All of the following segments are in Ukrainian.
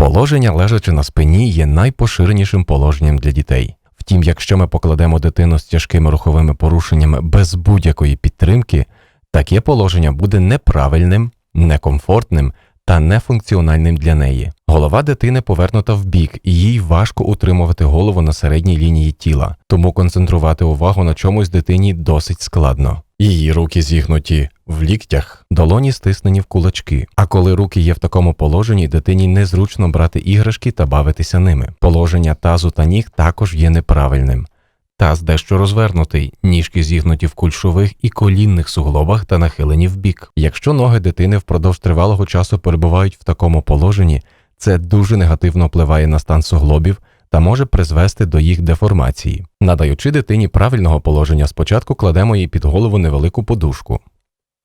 Положення лежачи на спині є найпоширенішим положенням для дітей. Втім, якщо ми покладемо дитину з тяжкими руховими порушеннями без будь-якої підтримки, таке положення буде неправильним, некомфортним та нефункціональним для неї. Голова дитини повернута в бік, і їй важко утримувати голову на середній лінії тіла, тому концентрувати увагу на чомусь дитині досить складно. Її руки зігнуті в ліктях, долоні стиснені в кулачки. А коли руки є в такому положенні, дитині незручно брати іграшки та бавитися ними. Положення тазу та ніг також є неправильним. Таз дещо розвернутий, ніжки зігнуті в кульшових і колінних суглобах та нахилені вбік. Якщо ноги дитини впродовж тривалого часу перебувають в такому положенні, це дуже негативно впливає на стан суглобів та може призвести до їх деформації. Надаючи дитині правильного положення, спочатку кладемо їй під голову невелику подушку.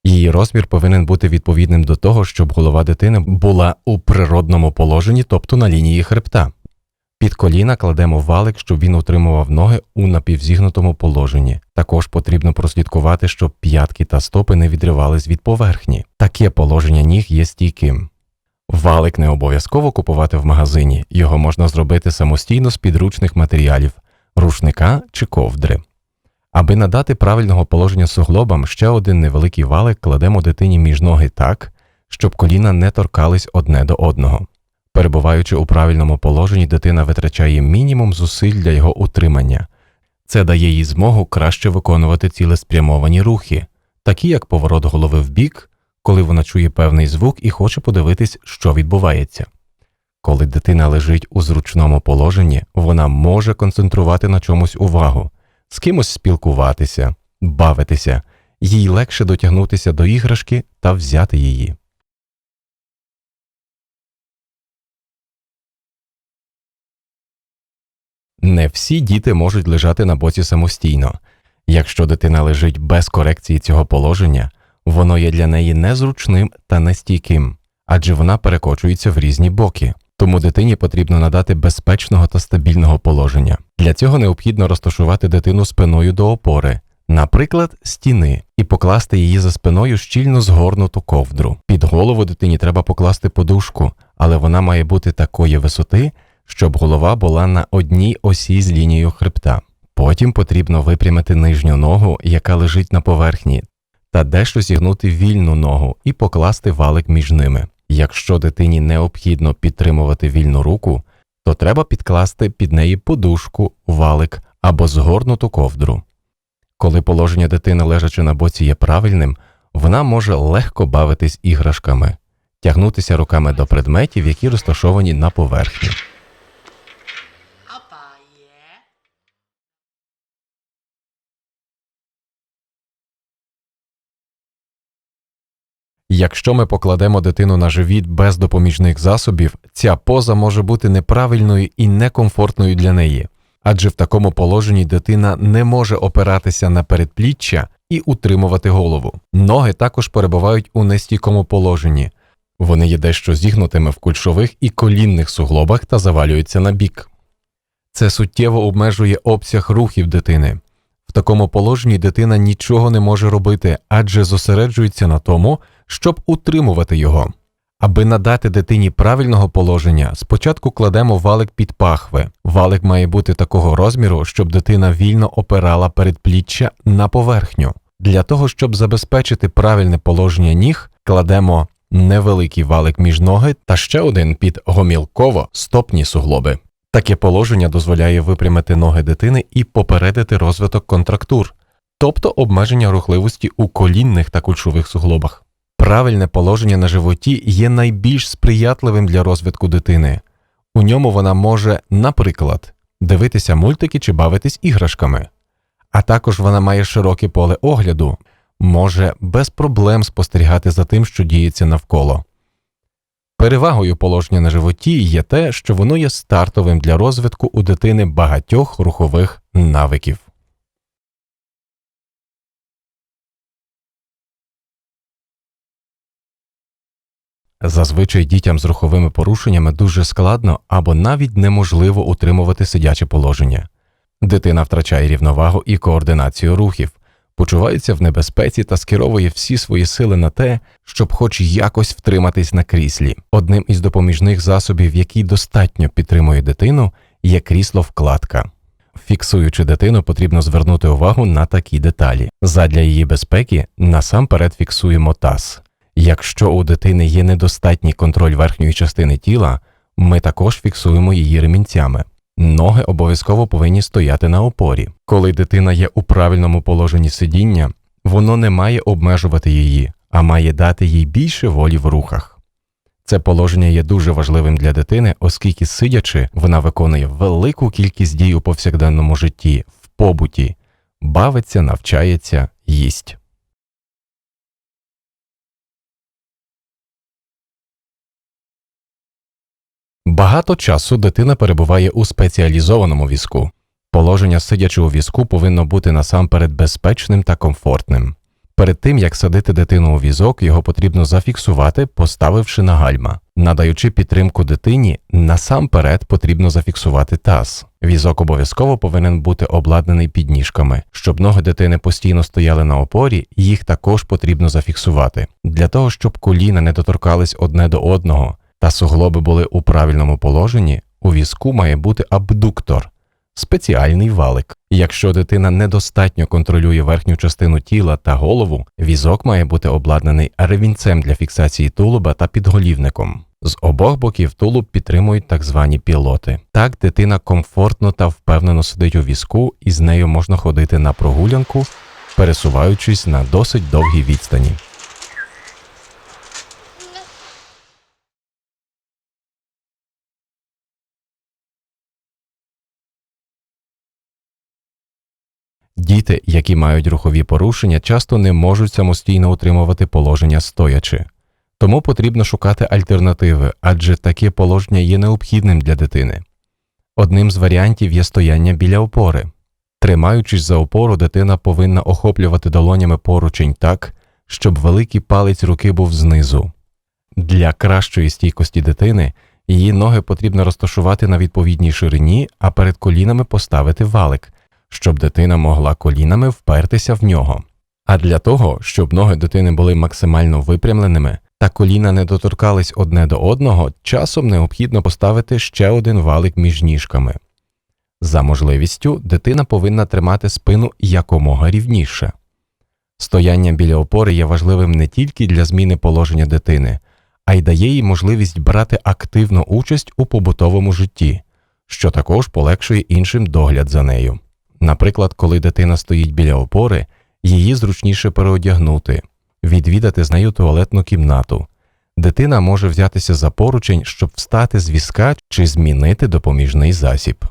Її розмір повинен бути відповідним до того, щоб голова дитини була у природному положенні, тобто на лінії хребта. Під коліна кладемо валик, щоб він утримував ноги у напівзігнутому положенні. Також потрібно прослідкувати, щоб п'ятки та стопи не відривались від поверхні. Таке положення ніг є стійким. Валик не обов'язково купувати в магазині, його можна зробити самостійно з підручних матеріалів, рушника чи ковдри. Аби надати правильного положення суглобам, ще один невеликий валик кладемо дитині між ноги так, щоб коліна не торкались одне до одного. Перебуваючи у правильному положенні, дитина витрачає мінімум зусиль для його утримання. Це дає їй змогу краще виконувати цілеспрямовані рухи, такі як поворот голови в бік, коли вона чує певний звук і хоче подивитись, що відбувається. Коли дитина лежить у зручному положенні, вона може концентрувати на чомусь увагу, з кимось спілкуватися, бавитися, їй легше дотягнутися до іграшки та взяти її. Не всі діти можуть лежати на боці самостійно. Якщо дитина лежить без корекції цього положення, воно є для неї незручним та нестійким, адже вона перекочується в різні боки. Тому дитині потрібно надати безпечного та стабільного положення. Для цього необхідно розташувати дитину спиною до опори, наприклад, стіни, і покласти її за спиною щільно згорнуту ковдру. Під голову дитині треба покласти подушку, але вона має бути такої висоти, щоб голова була на одній осі з лінією хребта. Потім потрібно випрямити нижню ногу, яка лежить на поверхні, та дещо зігнути вільну ногу і покласти валик між ними. Якщо дитині необхідно підтримувати вільну руку, то треба підкласти під неї подушку, валик або згорнуту ковдру. Коли положення дитини лежачи на боці є правильним, вона може легко бавитись іграшками, тягнутися руками до предметів, які розташовані на поверхні. Опа, є. Якщо ми покладемо дитину на живіт без допоміжних засобів, ця поза може бути неправильною і некомфортною для неї, адже в такому положенні дитина не може опиратися на передпліччя і утримувати голову. Ноги також перебувають у нестійкому положенні. Вони є дещо зігнутими в кульшових і колінних суглобах та завалюються на бік. Це суттєво обмежує обсяг рухів дитини. В такому положенні дитина нічого не може робити, адже зосереджується на тому, щоб утримувати його. Аби надати дитині правильного положення, спочатку кладемо валик під пахви. Валик має бути такого розміру, щоб дитина вільно опирала передпліччя на поверхню. Для того, щоб забезпечити правильне положення ніг, кладемо невеликий валик між ноги та ще один під гомілково стопні суглоби. Таке положення дозволяє випрямити ноги дитини і попередити розвиток контрактур, тобто обмеження рухливості у колінних та кульшових суглобах. Правильне положення на животі є найбільш сприятливим для розвитку дитини. У ньому вона може, наприклад, дивитися мультики чи бавитись іграшками, а також вона має широке поле огляду, може без проблем спостерігати за тим, що діється навколо. Перевагою положення на животі є те, що воно є стартовим для розвитку у дитини багатьох рухових навиків. Зазвичай дітям з руховими порушеннями дуже складно або навіть неможливо утримувати сидяче положення. Дитина втрачає рівновагу і координацію рухів, почувається в небезпеці та скеровує всі свої сили на те, щоб хоч якось втриматись на кріслі. Одним із допоміжних засобів, який достатньо підтримує дитину, є крісло вкладка. Фіксуючи дитину, потрібно звернути увагу на такі деталі. Задля її безпеки насамперед фіксуємо таз. Якщо у дитини є недостатній контроль верхньої частини тіла, ми також фіксуємо її ремінцями. Ноги обов'язково повинні стояти на опорі. Коли дитина є у правильному положенні сидіння, воно не має обмежувати її, а має дати їй більше волі в рухах. Це положення є дуже важливим для дитини, оскільки сидячи, вона виконує велику кількість дій у повсякденному житті, в побуті, бавиться, навчається, їсть. Багато часу дитина перебуває у спеціалізованому візку. Положення сидячи у візку повинно бути насамперед безпечним та комфортним. Перед тим як садити дитину у візок, його потрібно зафіксувати, поставивши на гальма. Надаючи підтримку дитині, насамперед потрібно зафіксувати таз. Візок обов'язково повинен бути обладнаний підніжками. Щоб ноги дитини постійно стояли на опорі, їх також потрібно зафіксувати. Для того, щоб коліна не доторкались одне до одного та суглоби були у правильному положенні, у візку має бути абдуктор спеціальний валик. Якщо дитина недостатньо контролює верхню частину тіла та голову, візок має бути обладнаний ревінцем для фіксації тулуба та підголівником. З обох боків тулуб підтримують так звані пілоти. Так дитина комфортно та впевнено сидить у візку, і з нею можна ходити на прогулянку, пересуваючись на досить довгій відстані. Діти, які мають рухові порушення, часто не можуть самостійно утримувати положення стоячи. Тому потрібно шукати альтернативи, адже таке положення є необхідним для дитини. Одним з варіантів є стояння біля опори. Тримаючись за опору, дитина повинна охоплювати долонями поручень так, щоб великий палець руки був знизу. Для кращої стійкості дитини її ноги потрібно розташувати на відповідній ширині, а перед колінами поставити валик, щоб дитина могла колінами впертися в нього. А для того, щоб ноги дитини були максимально випрямленими та коліна не доторкались одне до одного, часом необхідно поставити ще один валик між ніжками. За можливістю, дитина повинна тримати спину якомога рівніше. Стояння біля опори є важливим не тільки для зміни положення дитини, а й дає їй можливість брати активну участь у побутовому житті, що також полегшує іншим догляд за нею. Наприклад, коли дитина стоїть біля опори, її зручніше переодягнути, відвідати з нею туалетну кімнату. Дитина може взятися за поручень, щоб встати з візка чи змінити допоміжний засіб.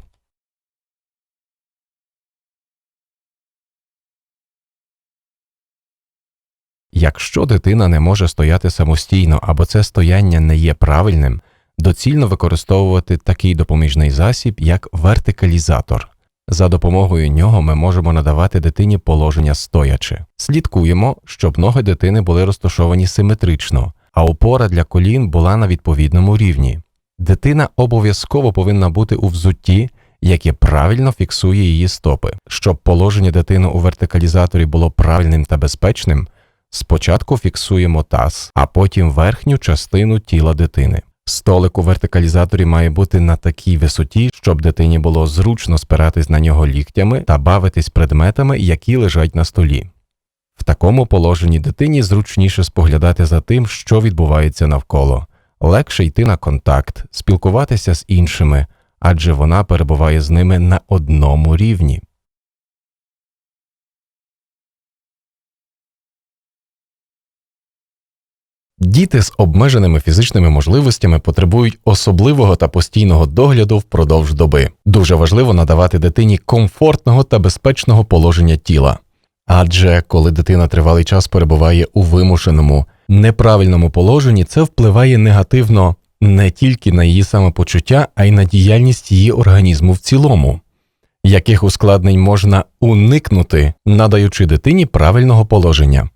Якщо дитина не може стояти самостійно або це стояння не є правильним, доцільно використовувати такий допоміжний засіб, як вертикалізатор. За допомогою нього ми можемо надавати дитині положення стоячи. Слідкуємо, щоб ноги дитини були розташовані симетрично, а опора для колін була на відповідному рівні. Дитина обов'язково повинна бути у взутті, яке правильно фіксує її стопи. Щоб положення дитини у вертикалізаторі було правильним та безпечним, спочатку фіксуємо таз, а потім верхню частину тіла дитини. Столик у вертикалізаторі має бути на такій висоті, щоб дитині було зручно спиратись на нього ліктями та бавитись предметами, які лежать на столі. В такому положенні дитині зручніше споглядати за тим, що відбувається навколо, легше йти на контакт, спілкуватися з іншими, адже вона перебуває з ними на одному рівні. Діти з обмеженими фізичними можливостями потребують особливого та постійного догляду впродовж доби. Дуже важливо надавати дитині комфортного та безпечного положення тіла. Адже коли дитина тривалий час перебуває у вимушеному, неправильному положенні, це впливає негативно не тільки на її самопочуття, а й на діяльність її організму в цілому, яких ускладнень можна уникнути, надаючи дитині правильного положення.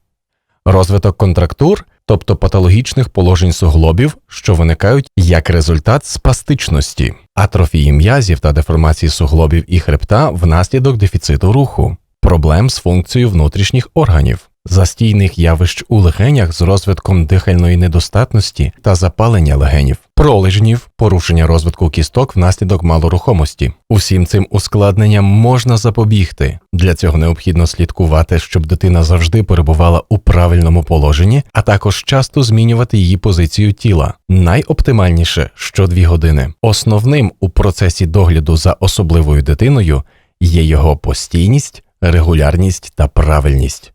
Розвиток контрактур тобто патологічних положень суглобів, що виникають як результат спастичності, атрофії м'язів та деформації суглобів і хребта внаслідок дефіциту руху. проблем з функцією внутрішніх органів, застійних явищ у легенях з розвитком дихальної недостатності та запалення легенів, пролежнів, порушення розвитку кісток внаслідок малорухомості. Усім цим ускладненням можна запобігти. Для цього необхідно слідкувати, щоб дитина завжди перебувала у правильному положенні, а також часто змінювати її позицію тіла. Найоптимальніше щодві години. Основним у процесі догляду за особливою дитиною є його постійність, регулярність та правильність.